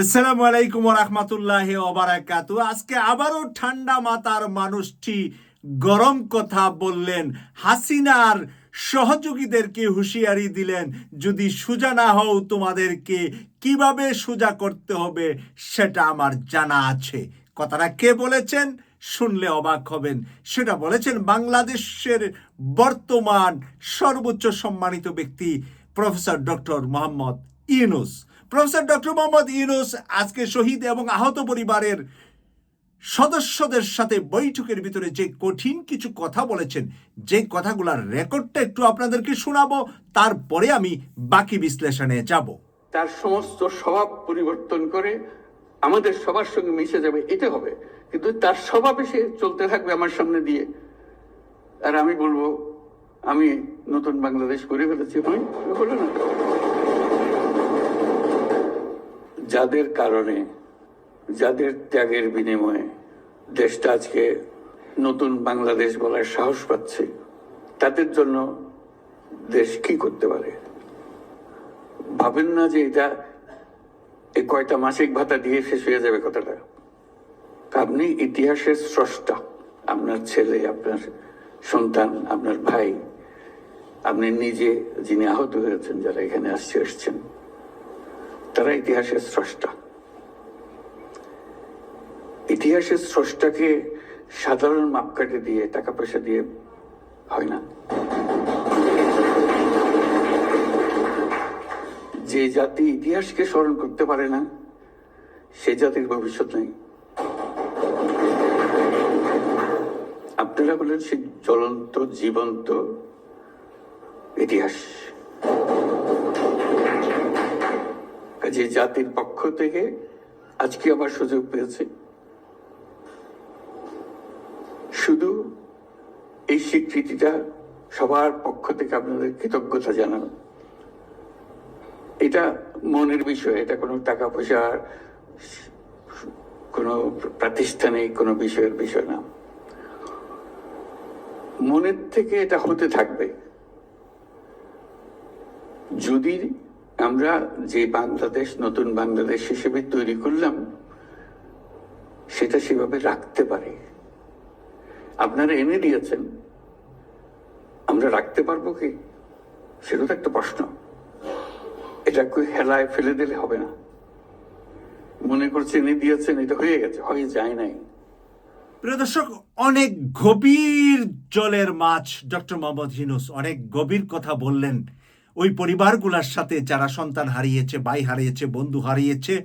আসসালামু আলাইকুম রহমতুল্লাহ ওবারাকাতু। আজকে আবারও ঠান্ডা মাতার মানুষটি গরম কথা বললেন। হাসিনার সহযোগীদেরকে হুঁশিয়ারি দিলেন, যদি সোজা না হও, তোমাদেরকে কীভাবে সোজা করতে হবে সেটা আমার জানা আছে। কথাটা কে বলেছেন? শুনলে অবাক হবেন। সেটা বলেছেন বাংলাদেশের বর্তমান সর্বোচ্চ সম্মানিত ব্যক্তি professor doctor Mohammad Yunus. Professor doctor Mohammad Yunus আজকে শহীদ এবং আহত পরিবারের সদস্যদের সাথে বৈঠকের ভিতরে যে কঠিন কিছু কথা বলেছেন, যে কথাগুলোর রেকর্ডটা একটু আপনাদেরকে শোনাবো, তারপরে আমি বাকি বিশ্লেষণে যাব। তার সমস্ত স্বভাব পরিবর্তন করে আমাদের সবার সঙ্গে মিশে যাবে এটা হবে। কিন্তু তার স্বভাব এসে চলতে থাকবে আমার সামনে দিয়ে। আর আমি বলব, আমি নতুন বাংলাদেশ করে ফেলেছি হয় হলো না যাদের কারণে, যাদের ত্যাগের বিনিময়ে দেশটা আজকে নতুন বাংলাদেশ বলার সাহস পাচ্ছে, তাদের জন্য দেশ কি করতে পারে? ভাবেন না যে এটা এই কয়টা মাসিক ভাতা দিয়ে শেষ হয়ে যাবে কথাটা। আপনি ইতিহাসের স্রষ্টা, আপনার ছেলে, আপনার সন্তান, আপনার ভাই, আপনি নিজে যিনি আহত হয়েছেন, যারা এখানে আসছে, এসছেন। তারা ইতিহাসের স্রষ্টা। ইতিহাসের স্রষ্টাকে সাধারণ মাপকাঠি দিয়ে, টাকা পয়সা দিয়ে হয় না। যে জাতি ইতিহাসকে স্মরণ করতে পারে না, সে জাতির ভবিষ্যৎ নেই। আপনারা বলেন সে জ্বলন্ত, জীবন্ত ইতিহাস। যে জাতির পক্ষ থেকে আজকে আবার সুযোগ পেয়েছে। শুধু এই স্বীকৃতিটা সবার পক্ষ থেকে আপনাদের কৃতজ্ঞতা জানানো। এটা মনের বিষয়, এটা কোনো টাকা পয়সার কোনো প্রাতিষ্ঠানিক কোনো বিষয়ের বিষয় না। মনের থেকে এটা হতে থাকবে। যদি আমরা যে বাংলাদেশ, নতুন বাংলাদেশ হিসেবে তৈরি করলাম, সেটা সেভাবে রাখতে পারি। আপনারা এনে দিয়েছেন, আমরা রাখতে পারব কি? সেটা তো একটা প্রশ্ন। এটা হেলায় ফেলে দিলে হবে না। মনে করছে এনে দিয়েছেন, এটা হয়ে গেছে, হয়ে যায় নাই। প্রিয় দর্শক, অনেক গভীর জলের মাছ ডক্টর মোহাম্মদ হিনুস অনেক গভীর কথা বললেন। ওই পরিবারগুলোর সাথে যারা সন্তান হারিয়েছে, ভাই হারিয়েছে, বন্ধু হারিয়েছে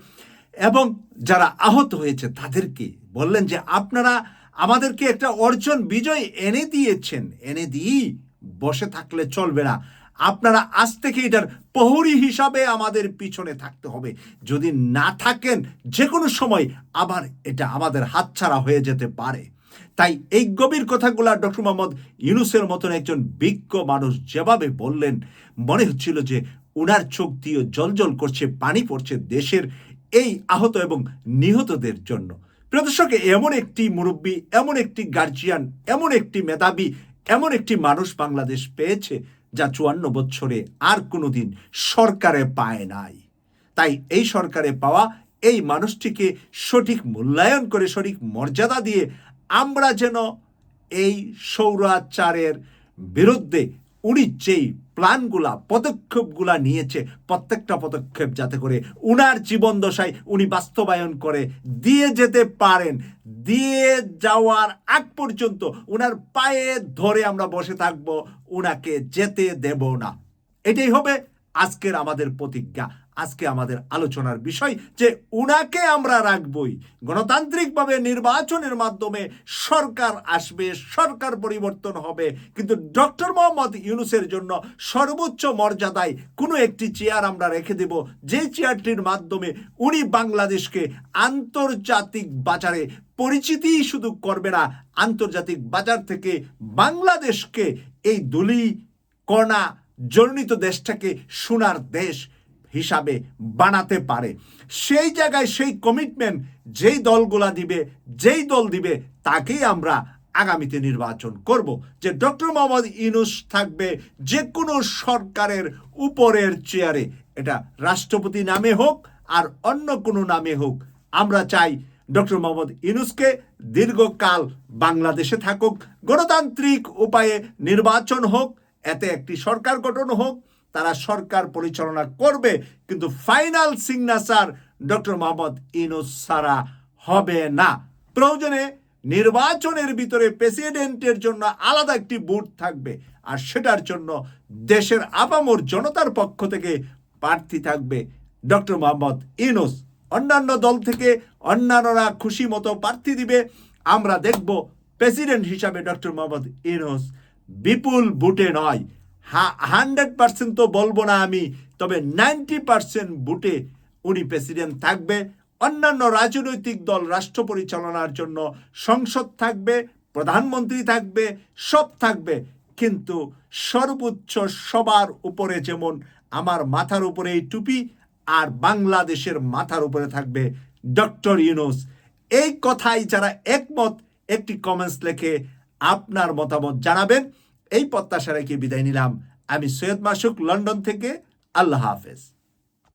এবং যারা আহত হয়েছে তাদেরকে বললেন যে, আপনারা আমাদেরকে একটা অর্জন বিজয় এনে দিয়েছেন, এনে দিয়েই বসে থাকলে চলবে না। আপনারা আজ থেকে এটার প্রহরী হিসাবে আমাদের পিছনে থাকতে হবে। যদি না থাকেন যে কোনো সময় আবার এটা আমাদের হাতছাড়া হয়ে যেতে পারে। তাই এই গভীর কথাগুলা ডক্টর মোহাম্মদ ইউনুসের মতন একজন বিজ্ঞ মানুষ যেভাবে বললেন, মনে হচ্ছিল যে উনার চোখ দিয়ে জলজল করছে, পানি পড়ছে দেশের এই আহত এবং নিহতদের জন্য। প্রিয় দর্শক, এমন একটি মুরব্বী, এমন একটি গার্জিয়ান এমন একটি মেধাবী, এমন একটি মানুষ বাংলাদেশ পেয়েছে যা চুয়ান্ন বছরে আর কোনোদিন সরকারে পায় নাই। তাই এই সরকারে পাওয়া এই মানুষটিকে সঠিক মূল্যায়ন করে, সঠিক মর্যাদা দিয়ে আমরা যেন এই সৌরাচারের বিরুদ্ধে উনি যেই প্ল্যানগুলা, পদক্ষেপগুলা নিয়েছে, প্রত্যেকটা পদক্ষেপ যাতে করে উনার জীবন দশায় উনি বাস্তবায়ন করে দিয়ে যেতে পারেন, দিয়ে যাওয়ার আগ পর্যন্ত উনার পায়ে ধরে আমরা বসে থাকব, উনাকে যেতে দেব না। এটাই হবে আজকের আমাদের প্রতিজ্ঞা। আজকে আমাদের আলোচনার বিষয় যে উনাকে আমরা রাখবই। গণতান্ত্রিকভাবে নির্বাচনের মাধ্যমে সরকার আসবে, সরকার পরিবর্তন হবে। কিন্তু ডক্টর মোহাম্মদ ইউনুসের জন্য সর্বোচ্চ মর্যাদায় কোনো একটি চেয়ার আমরা রেখে দেব। যে চেয়ারটির মাধ্যমে উনি বাংলাদেশকে আন্তর্জাতিক বাজারে পরিচিতি শুধু করবে না, আন্তর্জাতিক বাজার থেকে বাংলাদেশকে এই দুলি কণা জর্ণিত দেশটাকে সোনার দেশ হিসাবে বানাতে পারে। সেই জায়গায় সেই কমিটমেন্ট যেই দলগুলা দিবে, যেই দল দিবে, তাকেই আমরা আগামীতে নির্বাচন করব। যে ডক্টর মোহাম্মদ ইনুস থাকবে, যে কোনো সরকারের উপরের চেয়ারে এটা রাষ্ট্রপতি নামে হোক আর অন্য কোনো নামে হোক, আমরা চাই ডক্টর মোহাম্মদ ইনুসকে দীর্ঘকাল বাংলাদেশে থাকুক, গণতান্ত্রিক উপায়ে নির্বাচন হোক, এতে একটি সরকার গঠন হোক তারা সরকার পরিচালনা করবে, কিন্তু final signature doctor Mohammad Yunus সারা হবে না। প্রয়োজনে নির্বাচনের ভিতরে প্রেসিডেন্টের জন্য আলাদা একটি বুথ থাকবে, আর সেটার জন্য দেশের আপামর জনতার পক্ষ থেকে প্রার্থী থাকবে ডক্টর মোহাম্মদ ইনুস অন্যান্য দল থেকে অন্যান্যরা খুশি মতো প্রার্থী দিবে। আমরা দেখব প্রেসিডেন্ট হিসাবে ডক্টর মোহাম্মদ ইনুস বিপুল বুটে নয় হান্ড্রেড পার্সেন্ট তো বলব না আমি, তবে নাইনটি পার্সেন্ট বুটে উনি প্রেসিডেন্ট থাকবে। অন্যান্য রাজনৈতিক দল রাষ্ট্র পরিচালনার জন্য সংসদ থাকবে, প্রধানমন্ত্রী থাকবে, সব থাকবে। কিন্তু সর্বোচ্চ সবার উপরে যেমন আমার মাথার উপরে এই টুপি, আর বাংলাদেশের মাথার উপরে থাকবে ডক্টর ইউনুস। এই কথাই যারা একমত, একটি কমেন্টস লেখে আপনার মতামত জানাবেন। এই প্রত্যাশা রেখে বিদায় নিলাম। আমি সৈয়দ মাসুক লন্ডন থেকে। আল্লাহ হাফেজ।